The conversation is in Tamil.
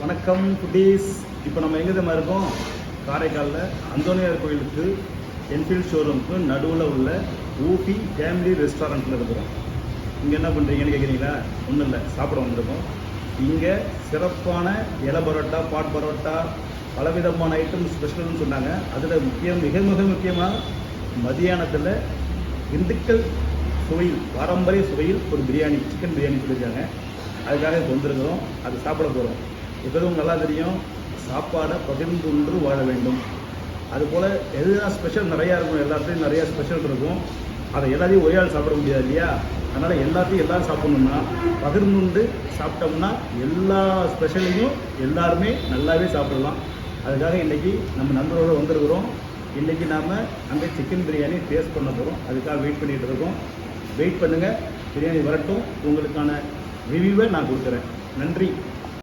வணக்கம் குட்டீஸ். இப்போ நம்ம எங்கே தான் இருக்கோம்? காரைக்காலில் அந்தோனியார் கோயிலுக்கு என்ஃபீல்ட் ஷோரூமுக்கு நடுவில் உள்ள ஊபி ஃபேமிலி ரெஸ்டாரண்ட்டில் இருக்கிறோம் இங்கே என்ன பண்ணுறீங்கன்னு கேட்குறீங்களா ஒன்றும் இல்லை சாப்பிட வந்திருக்கோம். இங்கே சிறப்பான இலை பரோட்டா பாட் பரோட்டா பலவிதமான ஐட்டம் ஸ்பெஷல்னு சொன்னாங்க. அதில் முக்கியம் மிக மிக முக்கியமாக மதியானத்தில் இந்துக்கள் சுவையில் பாரம்பரிய சுவையில் ஒரு பிரியாணி சிக்கன் பிரியாணி சொல்லியிருக்காங்க. அதுக்காக இப்போ வந்திருக்கிறோம். அது சாப்பிட போகிறோம் எதுவும் நல்லா தெரியும். சாப்பாடை பகிர்ந்து வாழ வேண்டும். அதுபோல் எதுனா ஸ்பெஷல் நிறையா இருக்கும். எல்லாத்துலேயும் நிறையா ஸ்பெஷல் இருக்கும். அதை எல்லாத்தையும் ஒரே ஆள் சாப்பிட முடியாது இல்லையா? அதனால் எல்லாத்தையும் எல்லாரும் சாப்பிடணும்னா பகிர்ந்துண்டு சாப்பிட்டோம்னா எல்லா ஸ்பெஷலையும் எல்லாருமே நல்லாவே சாப்பிடலாம். அதுக்காக இன்றைக்கி நம்ம நண்பரோடு வந்திருக்கிறோம். இன்றைக்கி நாம் அங்கே சிக்கன் பிரியாணி டேஸ்ட் பண்ண போகிறோம் அதுக்காக வெயிட் பண்ணிகிட்டு இருக்கோம். வெயிட் பண்ணுங்கள் பிரியாணி வரட்டும். உங்களுக்கான ரிவ்யூவை நான் கொடுக்குறேன். நன்றி.